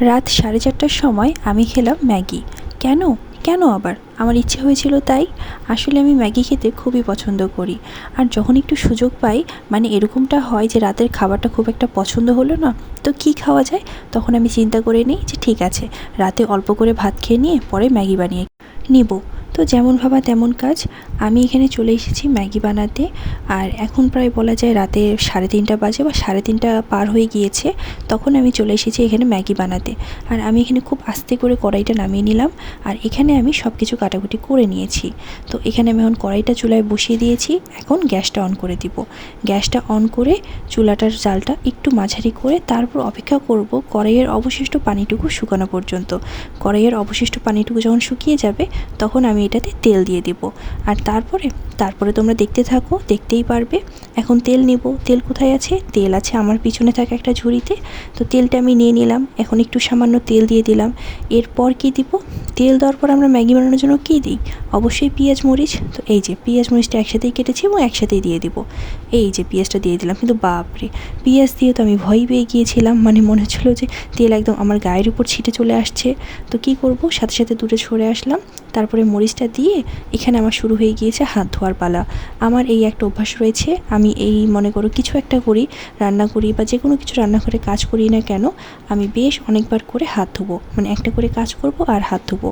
রাত সাড়ে চারটার সময় আমি খেলাম ম্যাগি। কেন? কেন আবার? আমার ইচ্ছে হয়েছিল তাই। আসলে আমি ম্যাগি খেতে খুবই পছন্দ করি। আর যখন একটু সুযোগ পাই মানে এরকমটা হয় যে রাতের খাবারটা খুব একটা পছন্দ হলো না, তো কি খাওয়া যায়? তখন আমি চিন্তা করে নিই যে ঠিক আছে, রাতে অল্প করে ভাত খেয়ে নিয়ে পরে ম্যাগি বানিয়ে নিব। তো যেমন ভাবা তেমন কাজ। আমি এখানে চলে এসেছি ম্যাগি বানাতে। আর এখন প্রায় বলা যায় রাতে সাড়ে তিনটা বাজে বা সাড়ে তিনটা পার হয়ে গিয়েছে। তখন আমি চলে এসেছি এখানে ম্যাগি বানাতে। আর আমি এখানে খুব আস্তে করে কড়াইটা নামিয়ে নিলাম। আর এখানে আমি সব কিছু কাটাকুটি করে নিয়েছি। তো এখানে আমি এখন কড়াইটা চুলায় বসিয়ে দিয়েছি। এখন গ্যাসটা অন করে দিব। গ্যাসটা অন করে চুলাটার জালটা একটু মাঝারি করে তারপর অপেক্ষা করব কড়াইয়ের অবশিষ্ট পানিটুকু শুকানো পর্যন্ত। কড়াইয়ের অবশিষ্ট পানিটুকু যখন শুকিয়ে যাবে, তখন আমি এটাতে তেল দিয়ে দেব। আর তারপরে তারপরে তোমরা দেখতে থাকো, দেখতেই পারবে। এখন তেল নেব। তেল কোথায় আছে? তেল আছে আমার পিছনে থাকা একটা ঝুড়িতে। তো তেলটা আমি নিয়ে নিলাম। এখন একটু সামান্য তেল দিয়ে দিলাম। এরপর কি দিব? তেল দেওয়ার পর আমরা ম্যাগি বানানোর জন্য কী দিই? অবশ্যই পেঁয়াজ মরিচ। তো এই যে পেঁয়াজ মরিচটা একসাথেই কেটেছি এবং একসাথেই দিয়ে দিব। এই যে পেঁয়াজটা দিয়ে দিলাম। কিন্তু বাপরে! পেঁয়াজ দিয়ে তো আমি ভয় পেয়ে গিয়েছিলাম। মানে মনে হচ্ছিল যে তেল একদম আমার গায়ের উপর ছিটে চলে আসছে। তো কি করব? সাথে সাথে দূরে সরে আসলাম। তারপরে মরিচটা দিয়ে এখানে আমার শুরু হয়ে গিয়েছে হাত ধোয়ার পালা। আমার এই একটা অভ্যাস রয়েছে, আমি এই মনে করো কিছু একটা করি, রান্না করি বা যে কোনো কিছু রান্না করে কাজ করি না কেন, আমি বেশ অনেকবার করে হাত ধোবো। মানে একটা করে কাজ করব আর হাত ধোবো।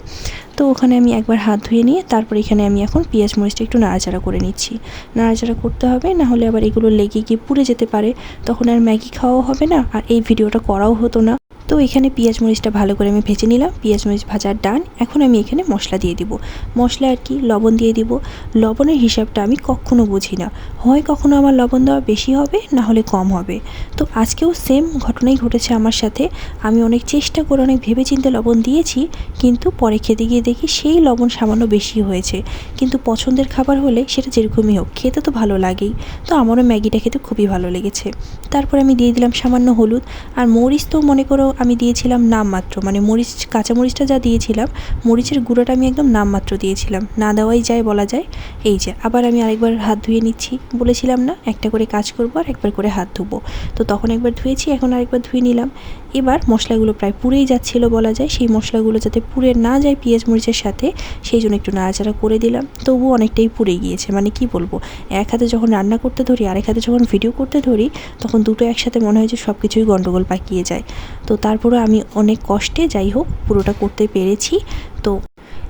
তো ওখানে আমি একবার হাত ধুয়ে নিয়ে তারপর এখানে আমি এখন পেঁয়াজ মরিচটা একটু নাড়াচাড়া করে নিচ্ছি। নাড়াচাড়া করতে হবে, না হলে আবার এগুলো লেগে গিয়ে পুড়ে যেতে পারে। তখন আর ম্যাগি খাওয়াও হবে না, আর এই ভিডিওটা করাও হতো না। তো এখানে পেঁয়াজ মরিচটা ভালো করে আমি ভেজে নিলাম। পেঁয়াজ মরিচ ভাজার ডান। এখন আমি এখানে মশলা দিয়ে দিব। মশলা আর কি? লবণ দিয়ে দিব। লবণের হিসাবটা আমি কখনো বুঝি না। হয় কখনো আমার লবণ দেওয়া বেশি হবে, না হলে কম হবে। তো আজকেও সেম ঘটনাই ঘটেছে আমার সাথে। আমি অনেক চেষ্টা করে অনেক ভেবেচিন্তে লবণ দিয়েছি, কিন্তু পরে খেতে গিয়ে দেখি সেই লবণ সামান্য বেশি হয়েছে। কিন্তু পছন্দের খাবার হলে সেটা যেরকমই হোক, খেতে তো ভালো লাগেই। তো আমারও ম্যাগিটা খেতে খুবই ভালো লেগেছে। তারপর আমি দিয়ে দিলাম সামান্য হলুদ। আর মরিচ তো মনে করো আমি দিয়েছিলাম নামমাত্র মানে মরিচ, কাঁচা মরিচটা যা দিয়েছিলাম, মরিচের গুঁড়োটা আমি একদম নামমাত্র দিয়েছিলাম। না দেওয়াই যায় বলা যায়। এই যে, আবার আমি আরেকবার হাত ধুয়ে নিচ্ছি। বলেছিলাম না, একটা করে কাজ করব আর একবার করে হাত ধুবো। তো তখন একবার ধুয়েছি, এখন আরেকবার ধুয়ে নিলাম। এবার মশলাগুলো প্রায় পুড়েই যাচ্ছিল বলা যায়। সেই মশলাগুলো যাতে পুড়ে না যায় পেঁয়াজ মরিচের সাথে, সেই জন্য একটু নাড়াচাড়া করে দিলাম। তবুও অনেকটাই পুড়ে গিয়েছে মানে কি বলব? এক হাতে যখন রান্না করতে ধরি, আরেক হাতে যখন ভিডিও করতে ধরি, তখন দুটো একসাথে মনে হয় যে সব কিছুই গণ্ডগোল পাকিয়ে যায়। তো তারপরে আমি অনেক কষ্টে যাই হোক পুরোটা করতে পেরেছি। তো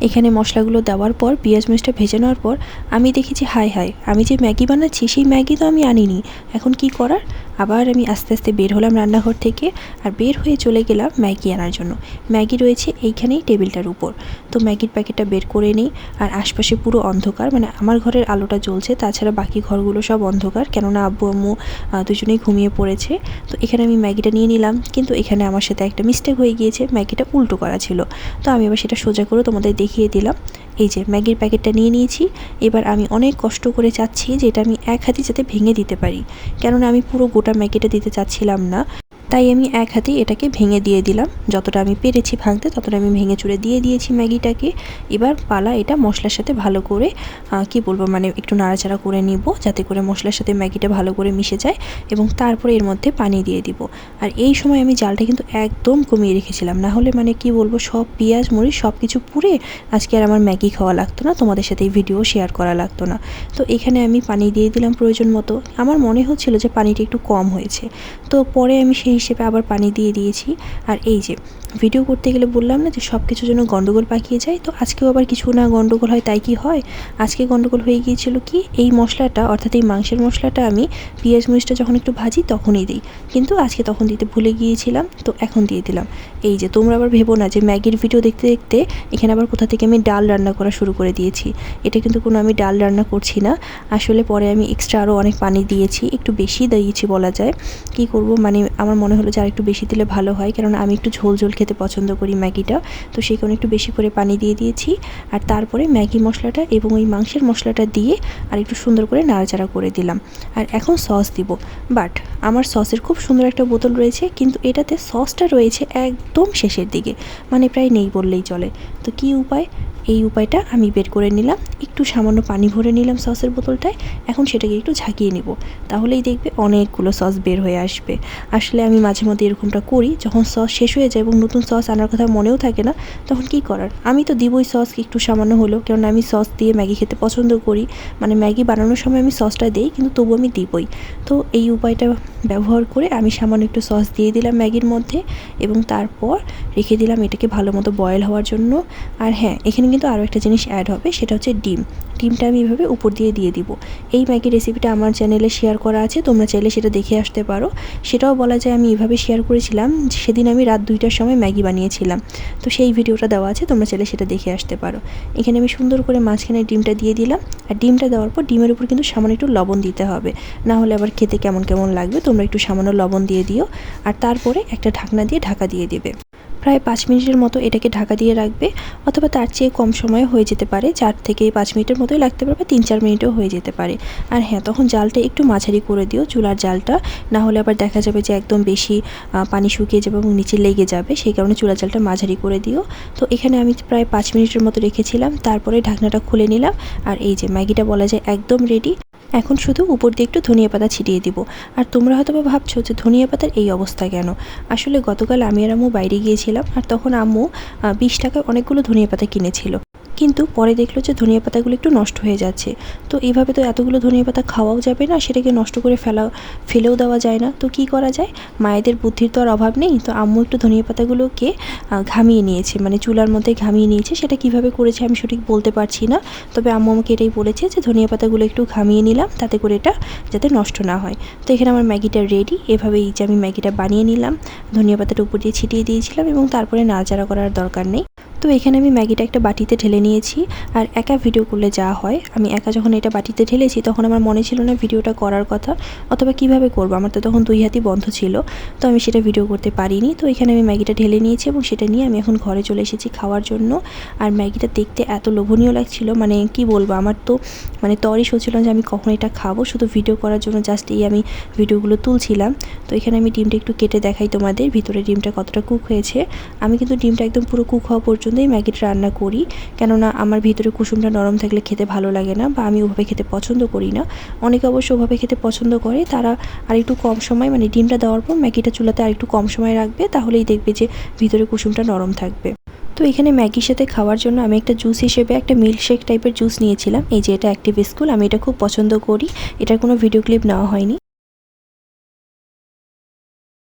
এখানে মশলাগুলো দেওয়ার পর, পেঁয়াজ মরিচটা ভেজে নেওয়ার পর আমি দেখেছি হাই হাই। আমি যে ম্যাগি বানাচ্ছি, সেই ম্যাগি তো আমি আনিনি। এখন কি করার? আবার আমি আস্তে আস্তে বের হলাম রান্নাঘর থেকে আর বের হয়ে চলে গেলাম ম্যাগি আনার জন্য। ম্যাগি রয়েছে এইখানেই টেবিলটার উপর। তো ম্যাগির প্যাকেটটা বের করে নিই আর আশপাশে পুরো অন্ধকার মানে আমার ঘরের আলোটা জ্বলছে, তাছাড়া বাকি ঘরগুলো সব অন্ধকার, কেননা আব্বু, আম্মু দুজনেই ঘুমিয়ে পড়েছে। তো এখানে আমি ম্যাগিটা নিয়ে নিলাম, কিন্তু এখানে আমার সাথে একটা মিস্টেক হয়ে গিয়েছে, ম্যাগিটা উল্টো করা ছিল। তো আমি এবার সেটা সোজা করে তোমাদের দেখিয়ে দিলাম। এই যে ম্যাগির প্যাকেটটা নিয়ে নিয়েছি। এবার আমি অনেক কষ্ট করে চাচ্ছি যে এটা আমি এক হাতে যাতে ভেঙে দিতে পারি। কেননা আমি পুরো গোটা ম্যাগিটা দিতে চাচ্ছিলাম না। তাই আমি এক হাতে এটাকে ভেঙে দিয়ে দিলাম। যতটা আমি পেরেছি ভাঙতে, ততটা আমি ভেঙে চুড়ে দিয়ে দিয়েছি ম্যাগিটাকে। এবার পালা এটা মশলার সাথে ভালো করে কি বলব মানে একটু নাড়াচাড়া করে নিব, যাতে করে মশলার সাথে ম্যাগিটা ভালো করে মিশে যায় এবং তারপরে এর মধ্যে পানি দিয়ে দিব। আর এই সময় আমি জালটা কিন্তু একদম কমিয়ে রেখেছিলাম। না হলে মানে কি বলব, সব পেঁয়াজ, মরিচ সব কিছু পুড়ে আজকে আর আমার ম্যাগি খাওয়া লাগতো না, তোমাদের সাথে এই ভিডিও শেয়ার করা লাগতো না। তো এখানে আমি পানি দিয়ে দিলাম প্রয়োজন মতো। আমার মনে হচ্ছিল যে পানিটা একটু কম হয়েছে। তো পরে আমি সেই হিসেবে আবার পানি দিয়ে দিয়েছি। আর এই যে ভিডিও করতে গেলে বললাম না যে সব কিছুর জন্য গণ্ডগোল পাকিয়ে যায়, তো আজকেও আবার কিছু না গণ্ডগোল হয় তাই কি হয়? আজকে গণ্ডগোল হয়ে গিয়েছিল কি, এই মশলাটা অর্থাৎ এই মাংসের মশলাটা আমি পেঁয়াজ মরিচটা যখন একটু ভাজি তখনই দিই। কিন্তু আজকে তখন দিতে ভুলে গিয়েছিলাম, তো এখন দিয়ে দিলাম। এই যে তোমরা আবার ভেবো না যে ম্যাগির ভিডিও দেখতে দেখতে এখানে আবার কোথা থেকে আমি ডাল রান্না করা শুরু করে দিয়েছি। এটা কিন্তু কোনো আমি ডাল রান্না করছি না। আসলে পরে আমি এক্সট্রা আরও অনেক পানি দিয়েছি, একটু বেশি দিয়েছি বলা যায়। কি করব? মানে আমার মনে হলো যে আর একটু বেশি দিলে ভালো হয় কারণ আমি একটু ঝোল ঝোল খেতে পছন্দ করি ম্যাগিটা। তো সেই কারণে একটু বেশি করে পানি দিয়ে দিয়েছি। আর তারপরে ম্যাগি মশলাটা এবং ওই মাংসের মশলাটা দিয়ে আর একটু সুন্দর করে নাড়াচাড়া করে দিলাম। আর এখন সস দিব। বাট আমার সসের খুব সুন্দর একটা বোতল রয়েছে, কিন্তু এটাতে সসটা রয়েছে একদম শেষের দিকে। মানে প্রায় নেই বললেই চলে। তো কি উপায়? এই উপায়টা আমি বের করে নিলাম। একটু সামান্য পানি ভরে নিলাম সসের বোতলটায়। এখন সেটাকে একটু ঝাঁকিয়ে নেব। তাহলেই দেখবে অনেকগুলো সস বের হয়ে আসবে। আসলে আমি মাঝে মধ্যে এরকমটা করি, যখন সস শেষ হয়ে যায় এবং নতুন সস আনার কথা মনেও থাকে না, তখন কি করার? আমি তো দিবই সস একটু সামান্য হলেও কারণ আমি সস দিয়ে ম্যাগি খেতে পছন্দ করি। মানে ম্যাগি বানানোর সময় আমি সসটা দিই, কিন্তু তবু আমি দিবই। তো এই উপায়টা ব্যবহার করে আমি সামান্য একটু সস দিয়ে দিলাম ম্যাগির মধ্যে এবং তারপর রেখে দিলাম এটাকে ভালো মতো বয়েল হওয়ার জন্য। আর হ্যাঁ এখানে কিন্তু আরও একটা জিনিস অ্যাড হবে, সেটা হচ্ছে ডিম। ডিমটা আমি এভাবে উপর দিয়ে দিয়ে দিব। এই ম্যাগি রেসিপিটা আমার চ্যানেলে শেয়ার করা আছে, তোমরা চাইলে সেটা দেখে আসতে পারো। সেটাও বলা যায় আমি এভাবে শেয়ার করেছিলাম, সেদিন আমি রাত দুইটার সময় ম্যাগি বানিয়েছিলাম। তো সেই ভিডিওটা দেওয়া আছে, তোমরা চাইলে সেটা দেখে আসতে পারো। এখানে আমি সুন্দর করে মাঝখানে ডিমটা দিয়ে দিলাম। আর ডিমটা দেওয়ার পর ডিমের উপর কিন্তু সামান্য একটু লবণ দিতে হবে। না হলে আবার খেতে কেমন কেমন লাগবে, তোমরা একটু সামান্য লবণ দিয়ে দিও। আর তারপরে একটা ঢাকনা দিয়ে ঢাকা দিয়ে দেবে। প্রায় পাঁচ মিনিটের মতো এটাকে ঢাকা দিয়ে রাখবে, অথবা তার চেয়ে কম সময়ে হয়ে যেতে পারে। চার থেকে পাঁচ মিনিটের মতোই লাগতে পারে বা তিন চার মিনিটও হয়ে যেতে পারে। আর হ্যাঁ তখন জালটা একটু মাঝারি করে দিও, চুলার জালটা। না হলে আবার দেখা যাবে যে একদম বেশি পানি শুকিয়ে যাবে এবং নিচে লেগে যাবে। সেই কারণে চুলার জালটা মাঝারি করে দিও। তো এখানে আমি প্রায় পাঁচ মিনিটের মতো রেখেছিলাম। তারপরে ঢাকনাটা খুলে নিলাম। আর এই যে ম্যাগিটা বলা যায় একদম রেডি এখন শুধু উপর দিয়ে একটু ধনিয়া পাতা ছিটিয়ে দিব। আর তোমরা হয়তো ভাবছ যে ধনিয়া পাতার এই অবস্থা কেন? আসলে গতকাল আমি আর আম্মু বাইরে গিয়েছিলাম, আর তখন আম্মু বিশ টাকায় অনেকগুলো ধনিয়া পাতা কিনেছিল। কিন্তু পরে দেখল যে ধনিয়া পাতাগুলো একটু নষ্ট হয়ে যাচ্ছে। তো এইভাবে তো এতগুলো ধনিয়া পাতা খাওয়াও যাবে না, সেটাকে নষ্ট করে ফেলা, ফেলেও দেওয়া যায় না। তো কি করা যায়? মায়েদের বুদ্ধির তো আর অভাব নেই। তো আম্মু একটু ধনিয়া পাতাগুলোকে ঘামিয়ে নিয়েছে মানে চুলার মধ্যে ঘামিয়ে নিয়েছে। সেটা কীভাবে করেছে আমি সঠিক বলতে পারছি না। তবে আম্মু আমাকে এটাই বলেছে যে ধনিয়া পাতাগুলো একটু ঘামিয়ে নিলাম, তাতে করে এটা যাতে নষ্ট না হয়। তো এখানে আমার ম্যাগিটা রেডি এভাবে এই যে আমি ম্যাগিটা বানিয়ে নিলাম, ধনিয়া পাতাটা উপর দিয়ে ছিটিয়ে দিয়েছিলাম এবং তারপরে নাড়াচাড়া করার দরকার নেই। তো এখানে আমি ম্যাগিটা একটা বাটিতে ঢেলে নিয়েছি আর একা ভিডিও করলে যা হয়। আমি একা যখন এটা বাটিতে ঢেলেছি তখন আমার মনে ছিল না ভিডিওটা করার কথা, অথবা কীভাবে করব? আমার তো তখন দুই হাতই বন্ধ ছিল, তো আমি সেটা ভিডিও করতে পারিনি। তো এখানে আমি ম্যাগিটা ঢেলে নিয়েছি এবং সেটা নিয়ে আমি এখন ঘরে চলে এসেছি খাওয়ার জন্য। আর ম্যাগিটা দেখতে এত লোভনীয় লাগছিল মানে কি বলব? আমার তো মানে তরই সচ্ছিল যে আমি কখন এটা খাব, শুধু ভিডিও করার জন্য জাস্ট এই আমি ভিডিওগুলো তুলছিলাম। তো এখানে আমি ডিমটা একটু কেটে দেখাই তোমাদের, ভিতরে ডিমটা কতটা কুক হয়েছে। আমি কিন্তু ডিমটা একদম পুরো কুক হওয়া পর্যন্তই ম্যাগিটা রান্না করি। কেননা আমার ভিতরে কুসুমটা নরম থাকলে খেতে ভালো লাগে না বা আমি ওভাবে খেতে পছন্দ করি না। অনেকে অবশ্য ওভাবে খেতে পছন্দ করে। তারা আর একটু কম সময় মানে ডিমটা দেওয়ার পর ম্যাগিটা চুলাতে আর একটু কম সময় রাখবে, তাহলেই দেখবে যে ভিতরে কুসুমটা নরম থাকবে। তো এখানে ম্যাগির সাথে খাওয়ার জন্য আমি একটা জুস হিসেবে একটা মিল্কশেক টাইপের জুস নিয়েছিলাম। এই যে এটা অ্যাক্টিভ স্কুল আমি এটা খুব পছন্দ করি। এটার কোনো ভিডিও ক্লিপ নেওয়া হয়নি।